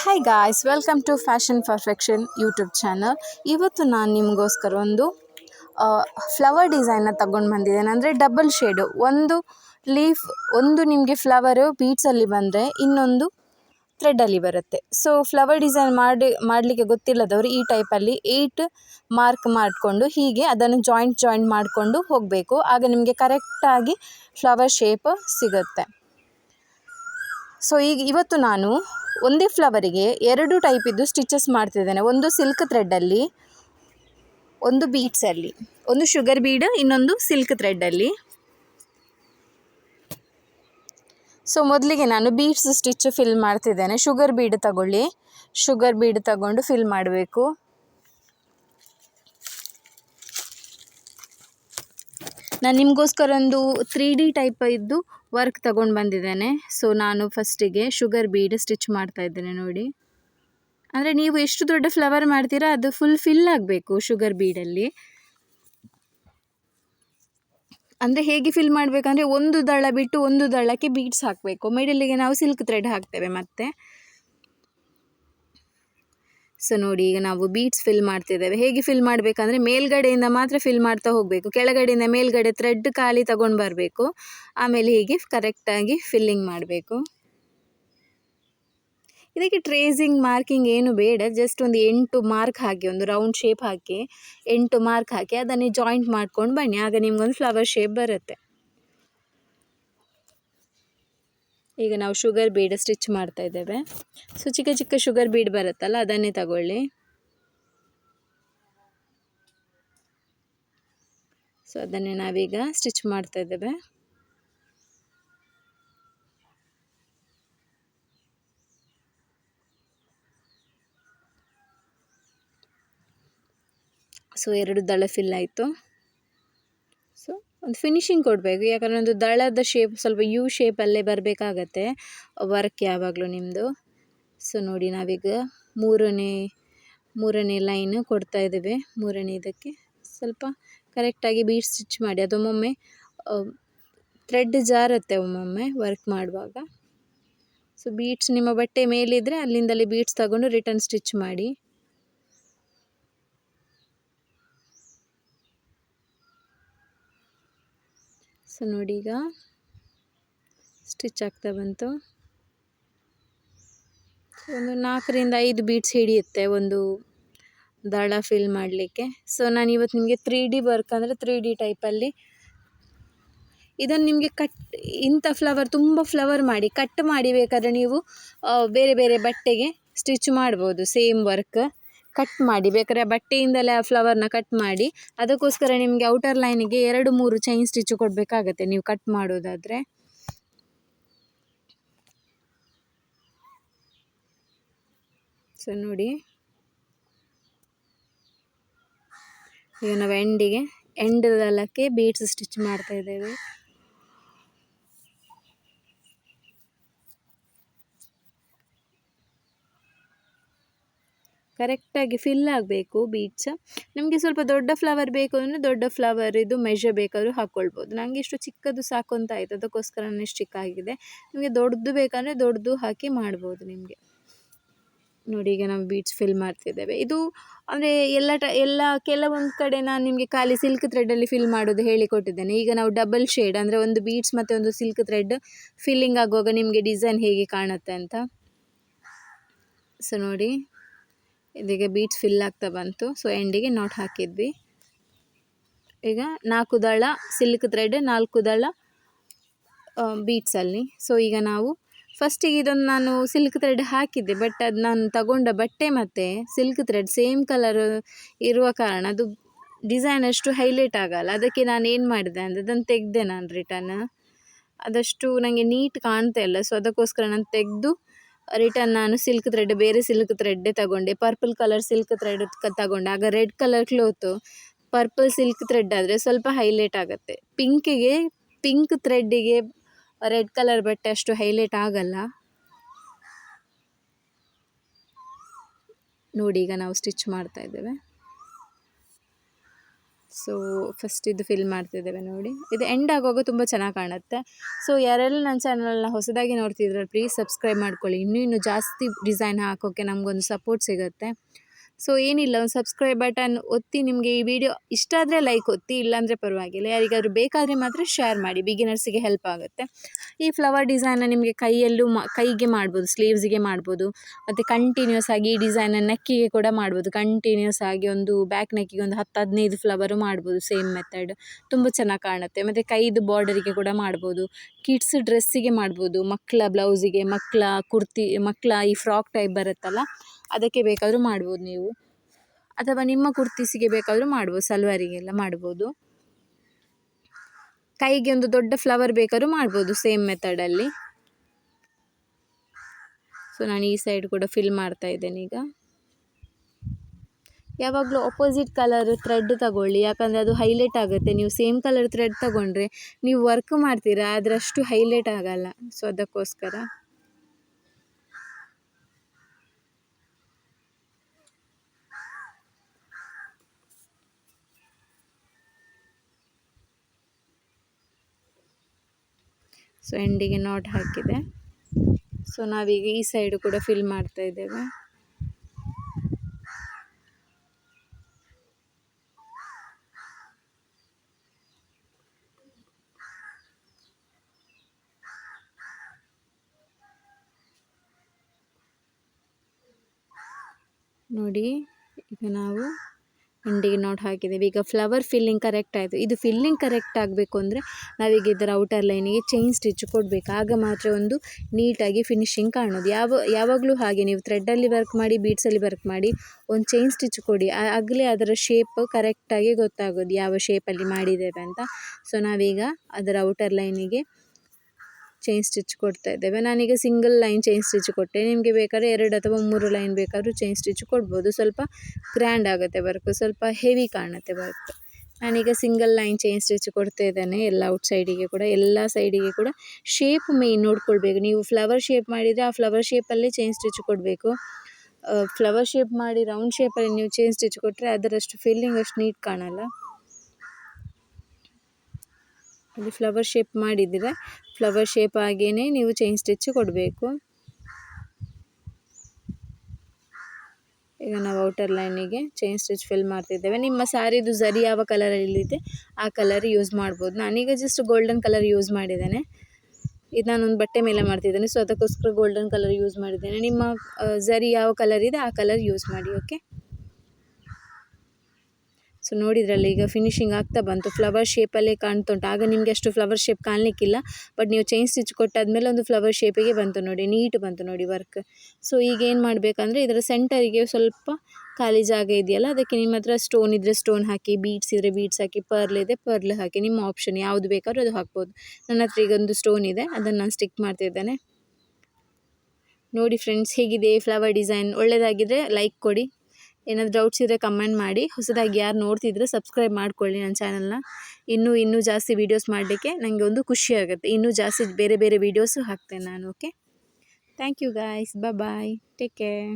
Hi guys welcome to fashion perfection YouTube channel ಇವತ್ತು ನಾನು ನಿಮಗೋಸ್ಕರ ಒಂದು ಫ್ಲವರ್ ಡಿಸೈನ್ನ ತಗೊಂಡು ಬಂದಿದ್ದೇನೆ. ಅಂದರೆ ಡಬಲ್ ಶೇಡು ಒಂದು ಲೀಫ್ ಒಂದು ನಿಮಗೆ ಫ್ಲವರು ಬೀಟ್ಸಲ್ಲಿ ಬಂದರೆ ಇನ್ನೊಂದು ಥ್ರೆಡ್ಡಲ್ಲಿ ಬರುತ್ತೆ. ಸೊ ಫ್ಲವರ್ ಡಿಸೈನ್ ಮಾಡಿ, ಮಾಡಲಿಕ್ಕೆ ಗೊತ್ತಿಲ್ಲದವರು ಈ ಟೈಪಲ್ಲಿ ಏಯ್ಟ್ ಮಾರ್ಕ್ ಮಾಡಿಕೊಂಡು ಹೀಗೆ ಅದನ್ನು ಜಾಯಿಂಟ್ ಜಾಯಿಂಟ್ ಮಾಡಿಕೊಂಡು ಹೋಗಬೇಕು. ಆಗ ನಿಮಗೆ ಕರೆಕ್ಟಾಗಿ ಫ್ಲವರ್ ಶೇಪ್ ಸಿಗುತ್ತೆ. ಸೊ ಈಗ ಇವತ್ತು ನಾನು ಒಂದೇ ಫ್ಲವರಿಗೆ ಎರಡು ಟೈಪಿದ್ದು ಸ್ಟಿಚಸ್ ಮಾಡ್ತಿದ್ದೇನೆ. ಒಂದು ಸಿಲ್ಕ್ ಥ್ರೆಡ್ಡಲ್ಲಿ ಒಂದು ಬೀಟ್ಸಲ್ಲಿ ಒಂದು ಶುಗರ್ ಬೀಡ್ ಇನ್ನೊಂದು ಸಿಲ್ಕ್ ಥ್ರೆಡ್ಡಲ್ಲಿ ಸೊ ಮೊದಲಿಗೆ ನಾನು ಬೀಡ್ಸ್ ಸ್ಟಿಚ್ ಫಿಲ್ ಮಾಡ್ತಿದ್ದೇನೆ. ಶುಗರ್ ಬೀಡ್ ತಗೊಳ್ಳಿ. ಶುಗರ್ ಬೀಡ್ ತಗೊಂಡು ಫಿಲ್ ಮಾಡಬೇಕು. ನಾನು ನಿಮಗೋಸ್ಕರ ಒಂದು ತ್ರೀ ಡಿ ಟೈಪ್ ಇದ್ದು ವರ್ಕ್ ತಗೊಂಡು ಬಂದಿದ್ದೇನೆ. ಸೊ ನಾನು ಫಸ್ಟಿಗೆ ಶುಗರ್ ಬೀಡ್ ಸ್ಟಿಚ್ ಮಾಡ್ತಾ ಇದ್ದೇನೆ ನೋಡಿ. ಅಂದರೆ ನೀವು ಎಷ್ಟು ದೊಡ್ಡ ಫ್ಲವರ್ ಮಾಡ್ತೀರಾ, ಅದು ಫುಲ್ ಫಿಲ್ ಆಗಬೇಕು ಶುಗರ್ ಬೀಡಲ್ಲಿ ಅಂದರೆ ಹೇಗೆ ಫಿಲ್ ಮಾಡಬೇಕಂದ್ರೆ ಒಂದು ದಳ ಬಿಟ್ಟು ಒಂದು ದಳಕ್ಕೆ ಬೀಡ್ಸ್ ಹಾಕಬೇಕು. ಮಿಡಲಿಗೆ ನಾವು ಸಿಲ್ಕ್ ಥ್ರೆಡ್ ಹಾಕ್ತೇವೆ ಮತ್ತೆ. ಸೊ ನೋಡಿ, ಈಗ ನಾವು ಬೀಟ್ಸ್ ಫಿಲ್ ಮಾಡ್ತಿದ್ದೇವೆ. ಹೇಗೆ ಫಿಲ್ ಮಾಡಬೇಕಂದ್ರೆ, ಮೇಲ್ಗಡೆಯಿಂದ ಮಾತ್ರ ಫಿಲ್ ಮಾಡ್ತಾ ಹೋಗಬೇಕು. ಕೆಳಗಡೆಯಿಂದ ಮೇಲ್ಗಡೆ ಥ್ರೆಡ್ ಖಾಲಿ ತಗೊಂಡು ಬರಬೇಕು. ಆಮೇಲೆ ಹೀಗೆ ಕರೆಕ್ಟಾಗಿ ಫಿಲ್ಲಿಂಗ್ ಮಾಡಬೇಕು. ಇದಕ್ಕೆ ಟ್ರೇಸಿಂಗ್ ಮಾರ್ಕಿಂಗ್ ಏನು ಬೇಡ. ಜಸ್ಟ್ ಒಂದು ಎಂಟು ಮಾರ್ಕ್ ಹಾಕಿ, ಒಂದು ರೌಂಡ್ ಶೇಪ್ ಹಾಕಿ, ಎಂಟು ಮಾರ್ಕ್ ಹಾಕಿ, ಅದನ್ನೇ ಜಾಯಿಂಟ್ ಮಾಡ್ಕೊಂಡು ಬನ್ನಿ. ಆಗ ನಿಮ್ಗೊಂದು ಫ್ಲವರ್ ಶೇಪ್ ಬರುತ್ತೆ. ಈಗ ನಾವು ಶುಗರ್ ಬೀಡ್ ಸ್ಟಿಚ್ ಮಾಡ್ತಾ ಇದ್ದೇವೆ. ಸೊ, ಚಿಕ್ಕ ಚಿಕ್ಕ ಶುಗರ್ ಬೀಡ್ ಬರುತ್ತಲ್ಲ, ಅದನ್ನೇ ತಗೊಳ್ಳಿ. ಸೊ, ಅದನ್ನೇ ನಾವೀಗ ಸ್ಟಿಚ್ ಮಾಡ್ತಾ ಇದ್ದೇವೆ. ಸೊ, ಎರಡು ದಳ ಫಿಲ್ ಆಯಿತು. ಒಂದು ಫಿನಿಶಿಂಗ್ ಕೊಡಬೇಕು. ಯಾಕಂದರೆ ಒಂದು ದಳದ ಶೇಪ್ ಸ್ವಲ್ಪ ಯು ಶೇಪಲ್ಲೇ ಬರಬೇಕಾಗತ್ತೆ. ವರ್ಕ್ ಯಾವಾಗಲೂ ನಿಮ್ಮದು ಸೊ ನೋಡಿ ನಾವೀಗ ಮೂರನೇ ಮೂರನೇ ಲೈನ್ ಕೊಡ್ತಾ ಇದ್ದೇವೆ. ಮೂರನೇ ಇದಕ್ಕೆ ಸ್ವಲ್ಪ ಕರೆಕ್ಟಾಗಿ ಬೀಟ್ ಸ್ಟಿಚ್ ಮಾಡಿ. ಅದು ಒಮ್ಮೊಮ್ಮೆ ಥ್ರೆಡ್ ಜಾರತ್ತೆ ಒಮ್ಮೊಮ್ಮೆ ವರ್ಕ್ ಮಾಡುವಾಗ. ಸೊ ಬೀಟ್ಸ್ ನಿಮ್ಮ ಬಟ್ಟೆ ಮೇಲಿದ್ದರೆ ಅಲ್ಲಿಂದಲೇ ಬೀಟ್ಸ್ ತಗೊಂಡು ರಿಟರ್ನ್ ಸ್ಟಿಚ್ ಮಾಡಿ. ಸೊ ನೋಡಿ ಈಗ ಸ್ಟಿಚ್ ಆಗ್ತಾ ಬಂತು. ಒಂದು ನಾಲ್ಕರಿಂದ ಐದು ಬೀಟ್ಸ್ ಹಿಡಿಯುತ್ತೆ ಒಂದು ದಳ ಫಿಲ್ ಮಾಡಲಿಕ್ಕೆ. ಸೊ ನಾನು ಇವತ್ತು ನಿಮಗೆ ತ್ರೀ ಡಿ ವರ್ಕ್ ಅಂದರೆ ತ್ರೀ ಡಿ ಟೈಪಲ್ಲಿ ಇದನ್ನು ನಿಮಗೆ ಕಟ್ ಇಂಥ ಫ್ಲವರ್ ತುಂಬ ಫ್ಲವರ್ ಮಾಡಿ ಕಟ್ ಮಾಡಿ ಬೇಕಾದರೆ ನೀವು ಬೇರೆ ಬೇರೆ ಬಟ್ಟೆಗೆ ಸ್ಟಿಚ್ ಮಾಡ್ಬೋದು ಸೇಮ್ ವರ್ಕ್ ಕಟ್ ಮಾಡಿ, ಬೇಕಾದ್ರೆ ಬಟ್ಟೆಯಿಂದಲೇ ಆ ಫ್ಲವರ್ನ ಕಟ್ ಮಾಡಿ, ಅದಕ್ಕೋಸ್ಕರ ನಿಮಗೆ ಔಟರ್ ಲೈನಿಗೆ ಎರಡು, ಮೂರು ಚೈನ್ ಸ್ಟಿಚ್ ಕೊಡಬೇಕಾಗತ್ತೆ ನೀವು ಕಟ್ ಮಾಡೋದಾದರೆ. ಸೊ ನೋಡಿ. ಈಗ ನಾವು ಎಂಡಿಗೆ ಎಂಡ್ ದಳಕ್ಕೆ ಬೀಟ್ಸ್ ಸ್ಟಿಚ್ ಮಾಡ್ತಾ ಇದ್ದೇವೆ. ಕರೆಕ್ಟಾಗಿ ಫಿಲ್ ಆಗಬೇಕು ಬೀಟ್ಸ್ ನಮಗೆ ಸ್ವಲ್ಪ ದೊಡ್ಡ ಫ್ಲವರ್ ಬೇಕು ಅಂದರೆ ದೊಡ್ಡ ಫ್ಲವರ್ ಇದು ಮೆಷರ್ ಬೇಕಾದರೂ ಹಾಕ್ಕೊಳ್ಬೋದು ನನಗೆ ಇಷ್ಟು ಚಿಕ್ಕದು ಸಾಕು ಅಂತ ಆಯಿತು. ಅದಕ್ಕೋಸ್ಕರ ಇಷ್ಟು ಚಿಕ್ಕ ಆಗಿದೆ ನಿಮಗೆ ದೊಡ್ಡದು ಬೇಕಂದರೆ ದೊಡ್ಡದು ಹಾಕಿ ಮಾಡ್ಬೋದು ನಿಮಗೆ. ನೋಡಿ ಈಗ ನಾವು ಬೀಚ್ ಫಿಲ್ ಮಾಡ್ತಿದ್ದೇವೆ. ಇದು ಅಂದರೆ ಎಲ್ಲ ಟ, ಎಲ್ಲ ಕೆಲವೊಂದು ಕಡೆ ನಾನು ನಿಮಗೆ ಖಾಲಿ ಸಿಲ್ಕ್ ಥ್ರೆಡಲ್ಲಿ ಫಿಲ್ ಮಾಡೋದು ಹೇಳಿಕೊಟ್ಟಿದ್ದೇನೆ. ಈಗ ನಾವು ಡಬಲ್ ಶೇಡ್ ಅಂದರೆ ಒಂದು ಬೀಟ್ಸ್ ಮತ್ತು ಒಂದು ಸಿಲ್ಕ್ ಥ್ರೆಡ್ ಫಿಲ್ಲಿಂಗ್ ಆಗುವಾಗ ನಿಮಗೆ ಡಿಸೈನ್ ಹೇಗೆ ಕಾಣುತ್ತೆ ಅಂತ. ಸೊ ನೋಡಿ. ಇದೀಗ ಬೀಟ್ಸ್ ಫಿಲ್ ಆಗ್ತಾ ಬಂತು. ಸೊ ಎಂಡಿಗೆ ನಾಟ್ ಹಾಕಿದ್ವಿ. ಈಗ ನಾಲ್ಕು ದಳ ಸಿಲ್ಕ್ ಥ್ರೆಡ್ ನಾಲ್ಕು ದಳ ಬೀಟ್ಸಲ್ಲಿ ಸೊ ಈಗ ನಾವು ಫಸ್ಟಿಗೆ ಇದೊಂದು ನಾನು ಸಿಲ್ಕ್ ಥ್ರೆಡ್ ಹಾಕಿದ್ದೆ ಬಟ್ ಅದು ನಾನು ತಗೊಂಡ ಬಟ್ಟೆ ಮತ್ತು ಸಿಲ್ಕ್ ಥ್ರೆಡ್ ಸೇಮ್ ಕಲರ್ ಇರುವ ಕಾರಣ ಅದು ಡಿಸೈನ್ ಅಷ್ಟು ಹೈಲೈಟ್ ಆಗಲ್ಲ. ಅದಕ್ಕೆ ನಾನು ಏನು ಮಾಡಿದೆ ಅಂದರೆ ಅದನ್ನು ತೆಗೆದೆ ನಾನು ರಿಟರ್ನ್ ಅದಷ್ಟು ನನಗೆ ನೀಟ್ ಕಾಣ್ತಾ ಇಲ್ಲ. ಸೊ ಅದಕ್ಕೋಸ್ಕರ ನಾನು ತೆಗೆದು ರಿಟರ್ನ್ ನಾನು ಸಿಲ್ಕ್ ಥ್ರೆಡ್ ಬೇರೆ ಸಿಲ್ಕ್ ಥ್ರೆಡ್ಡೇ ತಗೊಂಡೆ. ಪರ್ಪಲ್ ಕಲರ್ ಸಿಲ್ಕ್ ಥ್ರೆಡ್ ತಗೊಂಡೆ. ಆಗ red colour cloth purple silk thread ಆದರೆ ಸ್ವಲ್ಪ ಹೈಲೈಟ್ ಆಗುತ್ತೆ. ಪಿಂಕಿಗೆ ಪಿಂಕ್ ಥ್ರೆಡ್ಡಿಗೆ ರೆಡ್ ಕಲರ್ ಬಟ್ಟೆ ಅಷ್ಟು ಹೈಲೈಟ್ ಆಗಲ್ಲ. ನೋಡಿ ಈಗ ನಾವು ಸ್ಟಿಚ್ ಮಾಡ್ತಾ ಇದ್ದೇವೆ. ಸೊ ಫಸ್ಟ್ ಇದು ಫಿಲ್ ಮಾಡ್ತಿದ್ದೇವೆ ನೋಡಿ. ಇದು ಎಂಡ್ ಆಗುವಾಗ ತುಂಬ ಚೆನ್ನಾಗಿ ಕಾಣುತ್ತೆ. ಸೊ ಯಾರೆಲ್ಲ ನನ್ನ ಚಾನಲ್ನ ಹೊಸದಾಗಿ ನೋಡ್ತಿದ್ರೆ ಪ್ಲೀಸ್ ಸಬ್ಸ್ಕ್ರೈಬ್ ಮಾಡ್ಕೊಳ್ಳಿ. ಇನ್ನೂ ಇನ್ನೂ ಜಾಸ್ತಿ ಡಿಸೈನ್ ಹಾಕೋಕ್ಕೆ ನಮಗೊಂದು ಸಪೋರ್ಟ್ ಸಿಗುತ್ತೆ. ಸೊ ಏನಿಲ್ಲ, ಒಂದು ಸಬ್ಸ್ಕ್ರೈಬ್ ಬಟನ್ ಒತ್ತಿ ನಿಮಗೆ ಈ ವಿಡಿಯೋ ಇಷ್ಟ ಆದರೆ ಲೈಕ್ ಒತ್ತಿ, ಇಲ್ಲಾಂದರೆ ಪರವಾಗಿಲ್ಲ. ಯಾರಿಗಾದರೂ ಬೇಕಾದರೆ ಮಾತ್ರ ಶೇರ್ ಮಾಡಿ ಬಿಗಿನರ್ಸಿಗೆ ಹೆಲ್ಪ್ ಆಗುತ್ತೆ. ಈ ಫ್ಲವರ್ ಡಿಸೈನ್ನ ನಿಮಗೆ ಕೈಯಲ್ಲೂ ಕೈಗೆ ಮಾಡ್ಬೋದು ಸ್ಲೀವ್ಸಿಗೆ ಮಾಡ್ಬೋದು, ಮತ್ತು ಕಂಟಿನ್ಯೂಸ್ ಆಗಿ ಈ ಡಿಸೈನ ನೆಕ್ಕಿಗೆ ಕೂಡ ಮಾಡ್ಬೋದು. ಕಂಟಿನ್ಯೂಸ್ ಆಗಿ ಒಂದು ಬ್ಯಾಕ್ ನೆಕ್ಕಿಗೆ ಒಂದು ಹತ್ತು, ಹದಿನೈದು ಫ್ಲವರು ಮಾಡ್ಬೋದು ಸೇಮ್ ಮೆಥಡ್ ತುಂಬ ಚೆನ್ನಾಗಿ ಕಾಣುತ್ತೆ. ಮತ್ತು ಕೈದು ಬಾರ್ಡರಿಗೆ ಕೂಡ ಮಾಡ್ಬೋದು ಕಿಡ್ಸ್ ಡ್ರೆಸ್ಸಿಗೆ ಮಾಡ್ಬೋದು ಮಕ್ಕಳ ಬ್ಲೌಸಿಗೆ ಮಕ್ಕಳ ಕುರ್ತಿ ಮಕ್ಕಳ ಈ ಫ್ರಾಕ್ ಟೈಪ್ ಬರುತ್ತಲ್ಲ ಅದಕ್ಕೆ ಬೇಕಾದರೂ ಮಾಡ್ಬೋದು ನೀವು. ಅಥವಾ ನಿಮ್ಮ ಕುರ್ತೀಸಿಗೆ ಬೇಕಾದರೂ ಮಾಡ್ಬೋದು, ಸಲ್ವಾರಿಗೆಲ್ಲ ಮಾಡ್ಬೋದು. ಕೈಗೆ ಒಂದು ದೊಡ್ಡ ಫ್ಲವರ್ ಬೇಕಾದ್ರೂ ಮಾಡ್ಬೋದು ಸೇಮ್ ಮೆಥಡಲ್ಲಿ ಸೊ ನಾನು ಈ ಸೈಡ್ ಕೂಡ ಫಿಲ್ ಮಾಡ್ತಾ ಇದ್ದೇನೆ ಈಗ. ಯಾವಾಗಲೂ ಅಪೋಸಿಟ್ ಕಲರ್ ಥ್ರೆಡ್ ತಗೊಳ್ಳಿ, ಯಾಕಂದರೆ ಅದು ಹೈಲೈಟ್ ಆಗುತ್ತೆ. ನೀವು ಸೇಮ್ ಕಲರ್ ಥ್ರೆಡ್ ತಗೊಂಡ್ರೆ ನೀವು ವರ್ಕ್ ಮಾಡ್ತೀರಾ, ಅದರಷ್ಟು ಹೈಲೈಟ್ ಆಗಲ್ಲ. ಸೊ ಅದಕ್ಕೋಸ್ಕರ. ಸೊ ಎಂಡಿಗೆ ನಾಟ್ ಹಾಕಿದೆ. ಸೊ ನಾವೀಗ ಈ ಸೈಡು ಕೂಡ ಫಿಲ್ ಮಾಡ್ತಾ ಇದ್ದೇವೆ. ನೋಡಿ, ಈಗ ನಾವು ಎಂಡಿಗೆ ನೋಡಿ ಹಾಕಿದ್ದೇವೆ. ಈಗ ಫ್ಲವರ್ ಫಿಲ್ಲಿಂಗ್ ಕರೆಕ್ಟ್ ಆಯಿತು. ಇದು ಫಿಲ್ಲಿಂಗ್ ಕರೆಕ್ಟ್ ಆಗಬೇಕು ಅಂದರೆ ನಾವೀಗ ಇದರ ಔಟರ್ ಲೈನಿಗೆ ಚೈನ್ ಸ್ಟಿಚ್ ಕೊಡಬೇಕು. ಆಗ ಮಾತ್ರ ಒಂದು ನೀಟಾಗಿ ಫಿನಿಶಿಂಗ್ ಕಾಣೋದು. ಯಾವ, ಯಾವಾಗಲೂ ಹಾಗೆ ನೀವು ಥ್ರೆಡ್ಡಲ್ಲಿ ವರ್ಕ್ ಮಾಡಿ ಬೀಡ್ಸಲ್ಲಿ ವರ್ಕ್ ಮಾಡಿ ಒಂದು ಚೈನ್ ಸ್ಟಿಚ್ ಕೊಡಿ. ಆಗಲೇ ಅದರ ಶೇಪ್ ಕರೆಕ್ಟಾಗಿ ಗೊತ್ತಾಗೋದು. ಯಾವ ಶೇಪಲ್ಲಿ ಮಾಡಿದ್ದೇವೆ ಅಂತ. ಸೊ ನಾವೀಗ ಅದರ ಔಟರ್ ಲೈನಿಗೆ ಚೈನ್ ಸ್ಟಿಚ್ ಕೊಡ್ತಾ ಇದ್ದೇವೆ. ನಾನೀಗ ಸಿಂಗಲ್ ಲೈನ್ ಚೈನ್ ಸ್ಟಿಚ್ ಕೊಟ್ಟೆ. ನಿಮಗೆ ಬೇಕಾದ್ರೆ ಎರಡು ಅಥವಾ ಮೂರು ಲೈನ್ ಬೇಕಾದರೂ ಚೈನ್ ಸ್ಟಿಚ್ ಕೊಡ್ಬೋದು. ಸ್ವಲ್ಪ ಗ್ರ್ಯಾಂಡ್ ಆಗುತ್ತೆ ವರ್ಕ್ ಸ್ವಲ್ಪ ಹೆವಿ ಕಾಣುತ್ತೆ ವರ್ಕ್ ನಾನೀಗ ಸಿಂಗಲ್ ಲೈನ್ ಚೈನ್ ಸ್ಟಿಚ್ ಕೊಡ್ತಾ ಇದ್ದೇನೆ. ಎಲ್ಲ ಔಟ್ ಸೈಡಿಗೆ ಕೂಡ, ಎಲ್ಲ ಸೈಡಿಗೆ ಕೂಡ. ಶೇಪ್ ಮೇನ್ ನೋಡ್ಕೊಳ್ಬೇಕು. ನೀವು ಫ್ಲವರ್ ಶೇಪ್ ಮಾಡಿದರೆ ಆ ಫ್ಲವರ್ ಶೇಪಲ್ಲೇ ಚೈನ್ ಸ್ಟಿಚ್ ಕೊಡಬೇಕು. ಫ್ಲವರ್ ಶೇಪ್ ಮಾಡಿ ರೌಂಡ್ ಶೇಪಲ್ಲಿ ನೀವು ಚೈನ್ ಸ್ಟಿಚ್ ಕೊಟ್ಟರೆ ಅದರಷ್ಟು ಫಿಲ್ಲಿಂಗ್ ಅಷ್ಟು ನೀಟ್ ಕಾಣಲ್ಲ. ಅಲ್ಲಿ ಫ್ಲವರ್ ಶೇಪ್ ಮಾಡಿದರೆ ಫ್ಲವರ್ ಶೇಪ್ ಆಗೇ ನೀವು ಚೈನ್ ಸ್ಟಿಚ್ ಕೊಡಬೇಕು. ಈಗ ನಾವು ಔಟರ್ ಲೈನಿಗೆ ಚೈನ್ ಸ್ಟಿಚ್ ಫಿಲ್ ಮಾಡ್ತಿದ್ದೇವೆ. ನಿಮ್ಮ ಸ್ಯಾರಿದು ಝರಿ ಯಾವ ಕಲರಲ್ಲಿದೆ ಆ ಕಲರ್ ಯೂಸ್ ಮಾಡ್ಬೋದು. ನಾನೀಗ ಜಸ್ಟ್ ಗೋಲ್ಡನ್ ಕಲರ್ ಯೂಸ್ ಮಾಡಿದ್ದೇನೆ. ಇದು ನಾನೊಂದು ಬಟ್ಟೆ ಮೇಲೆ ಮಾಡ್ತಿದ್ದೇನೆ ಸೊ ಅದಕ್ಕೋಸ್ಕರ ಗೋಲ್ಡನ್ ಕಲರ್ ಯೂಸ್ ಮಾಡಿದ್ದೇನೆ. ನಿಮ್ಮ ಝರಿ ಯಾವ ಕಲರ್ ಇದೆ, ಆ ಕಲರ್ ಯೂಸ್ ಮಾಡಿ ಓಕೆ ಸೊ ನೋಡಿದ್ರಲ್ಲ ಈಗ ಫಿನಿಶಿಂಗ್ ಆಗ್ತಾ ಬಂತು. ಫ್ಲವರ್ ಶೇಪಲ್ಲೇ ಕಾಣ್ತುಂಟು. ಆಗ ನಿಮಗೆ ಅಷ್ಟು ಫ್ಲವರ್ ಶೇಪ್ ಕಾಣಲಿಕ್ಕಿಲ್ಲ. ಬಟ್ ನೀವು ಚೈನ್ ಸ್ಟಿಚ್ ಕೊಟ್ಟಾದ್ಮೇಲೆ ಒಂದು ಫ್ಲವರ್ ಶೇಪಿಗೆ ಬಂತು ನೋಡಿ. ನೀಟ್ ಬಂತು ನೋಡಿ ವರ್ಕ್ ಸೊ ಈಗ ಏನು ಮಾಡಬೇಕಂದ್ರೆ ಇದರ ಸೆಂಟರಿಗೆ ಸ್ವಲ್ಪ ಖಾಲಿ ಜಾಗ ಇದೆಯಲ್ಲ, ಅದಕ್ಕೆ ನಿಮ್ಮ ಹತ್ರ ಸ್ಟೋನ್ ಇದ್ದರೆ ಸ್ಟೋನ್ ಹಾಕಿ ಬೀಡ್ಸ್ ಇದ್ದರೆ ಬೀಡ್ಸ್ ಹಾಕಿ ಪರ್ಲ್ ಇದೆ ಪರ್ಲ್ ಹಾಕಿ, ನಿಮ್ಮ ಆಪ್ಷನ್ ಯಾವುದು ಬೇಕಾದ್ರೂ ಅದು ಹಾಕ್ಬೋದು. ನನ್ನ ಹತ್ರ ಈಗ ಒಂದು ಸ್ಟೋನ್ ಇದೆ, ಅದನ್ನು ನಾನು ಸ್ಟಿಕ್ ಮಾಡ್ತಿದ್ದೇನೆ. ನೋಡಿ ಫ್ರೆಂಡ್ಸ್ ಹೇಗಿದೆ ಫ್ಲವರ್ ಡಿಸೈನ್ ಒಳ್ಳೆಯದಾಗಿದ್ದರೆ ಲೈಕ್ ಕೊಡಿ. ಏನಾದರೂ ಡೌಟ್ಸ್ ಇದ್ದರೆ ಕಮೆಂಟ್ ಮಾಡಿ. ಹೊಸದಾಗಿ ಯಾರು ನೋಡ್ತಿದ್ರೆ ಸಬ್ಸ್ಕ್ರೈಬ್ ಮಾಡ್ಕೊಳ್ಳಿ ನನ್ನ ಚಾನಲ್ನ ಇನ್ನೂ ಇನ್ನೂ ಜಾಸ್ತಿ ವೀಡಿಯೋಸ್ ಮಾಡಲಿಕ್ಕೆ ನನಗೆ ಒಂದು ಖುಷಿ ಆಗುತ್ತೆ. ಇನ್ನೂ ಜಾಸ್ತಿ ಬೇರೆ ಬೇರೆ ವೀಡಿಯೋಸು ಹಾಕ್ತೇನೆ ನಾನು okay thank you guys bye take care